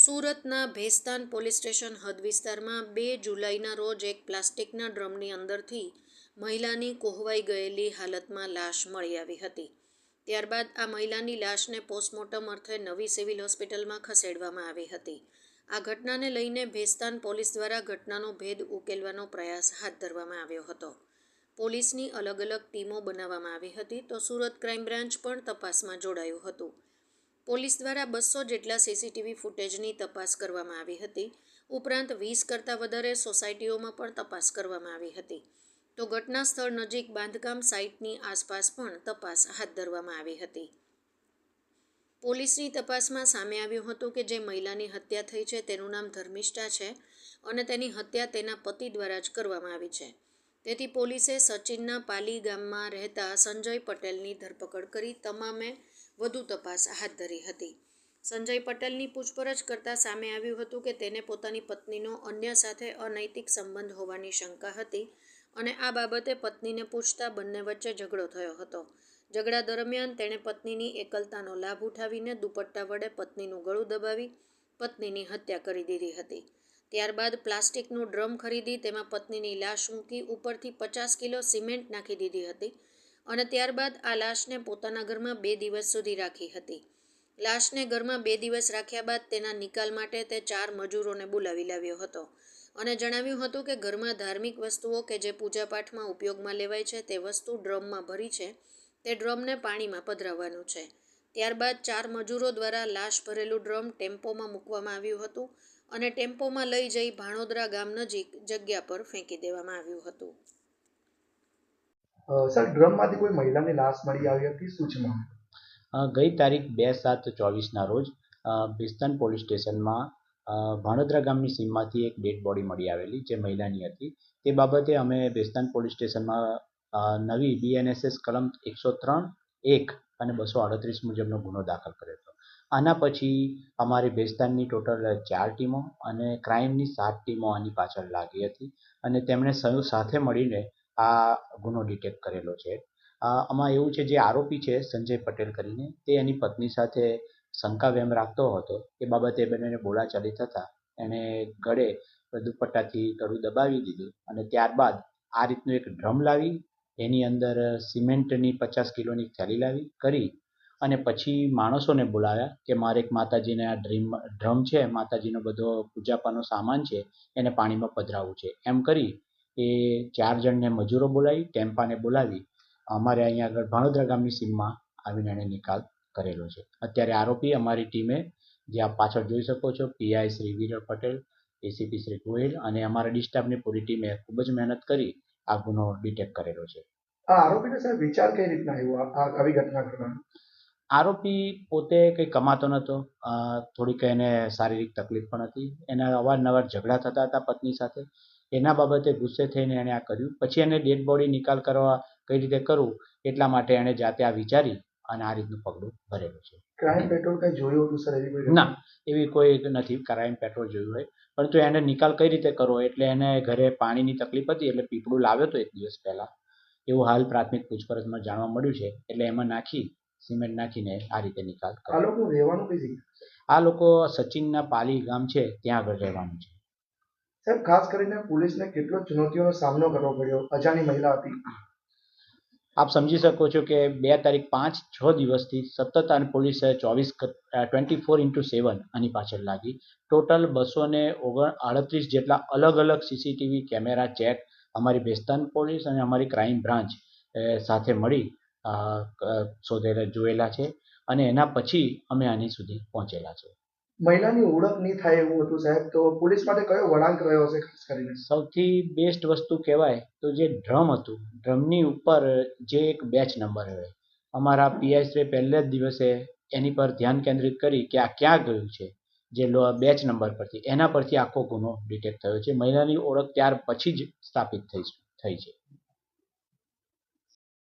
સુરતના Bhestan police station હદ વિસ્તારમાં બે જુલાઈના રોજ એક પ્લાસ્ટિકના ડ્રમની અંદરથી મહિલાની કોહવાઈ ગયેલી હાલતમાં લાશ મળી આવી હતી. ત્યારબાદ આ મહિલાની લાશને પોસ્ટમોર્ટમ અર્થે નવી સિવિલ હોસ્પિટલમાં ખસેડવામાં આવી હતી. આ ઘટનાને લઈને ભેસ્તાન પોલીસ દ્વારા ઘટનાનો ભેદ ઉકેલવાનો પ્રયાસ હાથ ધરવામાં આવ્યો હતો. પોલીસની અલગ અલગ ટીમો બનાવવામાં આવી હતી તો સુરત ક્રાઇમ બ્રાન્ચ પણ તપાસમાં જોડાયું હતું. પોલીસ દ્વારા બસો જેટલા સીસીટીવી ફૂટેજની તપાસ કરવામાં આવી હતી. ઉપરાંત વીસ કરતાં વધારે સોસાયટીઓમાં પણ તપાસ કરવામાં આવી હતી. તો ઘટના સ્થળ નજીક બાંધકામ સાઇટની આસપાસ પણ તપાસ હાથ ધરવામાં આવી હતી. પોલીસની તપાસમાં સામે આવ્યું હતું કે જે મહિલાની હત્યા થઈ છે તેનું નામ ધર્મિષ્ઠા છે અને તેની હત્યા તેના પતિ દ્વારા જ કરવામાં આવી છે. તેથી પોલીસે સચિનના પાલી ગામમાં રહેતા સંજય પટેલની ધરપકડ કરી તમામે વધુ તપાસ હાથ ધરી હતી. સંજય પટેલની પૂછપરછ કરતાં સામે આવ્યું હતું કે તેને પોતાની પત્નીનો અન્ય સાથે અનૈતિક સંબંધ હોવાની શંકા હતી અને આ બાબતે પત્નીને પૂછતા બંને વચ્ચે ઝઘડો થયો હતો. ઝઘડા દરમિયાન તેણે પત્નીની એકલતાનો લાભ ઉઠાવીને દુપટ્ટા વડે પત્નીનું ગળું દબાવી પત્નીની હત્યા કરી દીધી હતી. ત્યારબાદ પ્લાસ્ટિકનું ડ્રમ ખરીદી તેમાં પત્નીની લાશ મૂકી ઉપરથી પચાસ કિલો સિમેન્ટ નાખી દીધી હતી. અને ત્યારબાદ આ લાશને પોતાના ઘરમાં બે દિવસ સુધી રાખી હતી. લાશને ઘરમાં બે દિવસ રાખ્યા બાદ તેના નિકાલ માટે તે ચાર મજૂરોને બોલાવી લાવ્યો હતો અને જણાવ્યું હતું કે ઘરમાં ધાર્મિક વસ્તુઓ કે જે પૂજાપાઠમાં ઉપયોગમાં લેવાય છે તે વસ્તુ ડ્રમમાં ભરી છે. તે ડ્રમને પાણીમાં પધરાવવાનું છે. ત્યારબાદ ચાર મજૂરો દ્વારા લાશ ભરેલું ડ્રમ ટેમ્પોમાં મૂકવામાં આવ્યું હતું અને ટેમ્પોમાં લઈ જઈ ભાણોદરા ગામ નજીક જગ્યા પર ફેંકી દેવામાં આવ્યું હતું. સર ડ્રમમાંથી કોઈ મહિલાની લાશ મળી આવી હતી? અ, ગઈ તારીખ બે સાત ચોવીસના રોજ ભિસ્તાન પોલીસ સ્ટેશનમાં ભાણોદરા ગામની સીમમાંથી એક ડેડ બોડી મળી આવેલી જે મહિલાની હતી. તે બાબતે અમે ભિસ્તાન પોલીસ સ્ટેશનમાં નવી બીએનએસએસ કલમ એકસો ત્રણ એક અને બસો આડત્રીસ મુજબનો ગુનો દાખલ કર્યો હતો. આના પછી અમારી ભેસ્તાનની ટોટલ ચાર ટીમો અને ક્રાઇમની સાત ટીમો આની પાછળ લાગી હતી અને તેમણે સાથે મળીને આ ગુનો ડિટેક્ટ કરેલો છે. આમાં એવું છે, જે આરોપી છે, સંજય પટેલ કરીને, તે એની પત્ની સાથે શંકા વેમ રાખતો હતો. એ બાબતે બંનેને બોલાચાલી થતાં એણે ગળે દુપટ્ટાથી ગળું દબાવી દીધું અને ત્યારબાદ આ રીતનું એક ડ્રમ લાવી, એની અંદર સિમેન્ટની પચાસ કિલોની થેલી લાવી, કરી અને પછી માણસોને બોલાવ્યા કે મારે એક માતાજીને આ ડ્રીમ, ડ્રમ છે, માતાજીનો બધો પૂજાપાનો સામાન છે, એને પાણીમાં પધરાવવું છે. એમ કરી એ ચાર જણને મજૂરો બોલાવી ટેમ્પાને બોલાવી અમારે અહીંયા આગળ ભાણોદરા ગામની સીમમાં આવીને એણે નિકાલ કરેલો છે. અત્યારે આરોપી અમારી ટીમે જે આપ પાછળ જોઈ શકો છો પીઆઈ શ્રી વીર પટેલ એસીપી શ્રી ગોહિલ અને અમારા ડિસ્ટાફની પૂરી ટીમે ખૂબ જ મહેનત કરી આ ગુનો ડિટેક્ટ કરેલો છે. આ આરોપીને સાહેબ વિચાર કઈ રીતના આવ્યો? આવી ઘટના કરવાનો આરોપી પોતે કંઈ કમાતો નહોતો. થોડીક એને શારીરિક તકલીફ પણ હતી. એના અવારનવાર ઝઘડા થતા હતા પત્ની સાથે. એના બાબતે ગુસ્સે થઈને એણે આ કર્યું. પછી એને ડેડ બોડી નિકાલ કરવા કઈ રીતે કરવું એટલા માટે એણે જાતે આ વિચારી અને આ રીતનું પગલું ભરેલું છે. ક્રાઇમ પેટ્રોલ કઈ જોયું હતું સર? એવી કોઈ ના એવી કોઈ નથી. ક્રાઇમ પેટ્રોલ જોયું હોય. પરંતુ એને નિકાલ કઈ રીતે કરવો? એટલે એને ઘરે પાણીની તકલીફ હતી એટલે પીપળું લાવ્યો હતો એક દિવસ પહેલા. એવું હાલ પ્રાથમિક પૂછપરછમાં જાણવા મળ્યું છે. એટલે એમાં નાખી સિમેન્ટ નાખીને આ રીતે નિકાલ આ લોકો રહેવાનું કઈ આ લોકો સચિનના પાલી ગામ છે ત્યાં આગળ રહેવાનું છે. સાહેબ, ખાસ કરીને પોલીસને કેટલો ચુનૌતીઓનો સામનો કરવો પડ્યો? અજાણી મહિલા હતી. આપ સમજી શકો છો કે બે તારીખ પાંચ, છ દિવસથી સતત અને પોલીસે ચોવીસ ટ્વેન્ટી ફોર ઇન્ટુ સેવન આની પાછળ લાગી. ટોટલ બસો ને ઓગણ આડત્રીસ જેટલા અલગ અલગ સીસીટીવી કેમેરા ચેક અમારી ભેસ્તાન પોલીસ અને અમારી ક્રાઇમ બ્રાન્ચ સાથે મળી શોધેલા, જોયેલા છે અને એના પછી અમે આની સુધી પહોંચેલા છે. મહિલાની ઓળખ નહીં થાય એવું હતું સાહેબ. તો પોલીસ માટે કયો વળાંક રહ્યો હશે ખાસ કરીને? સૌથી બેસ્ટ વસ્તુ કહેવાય તો જે ડ્રમ હતું. ડ્રમની ઉપર જે એક બેચ નંબર હોય અમારા પીએસએ પહેલે જ દિવસે એની પર ધ્યાન કેન્દ્રિત કરી કે આ ક્યાં ગયું છે? જે લો બેચ નંબર પરથી. એના પરથી આખો ગુનો ડિટેક્ટ થયો છે. મહિલાની ઓળખ ત્યાર પછી જ સ્થાપિત થઈ થઈ છે.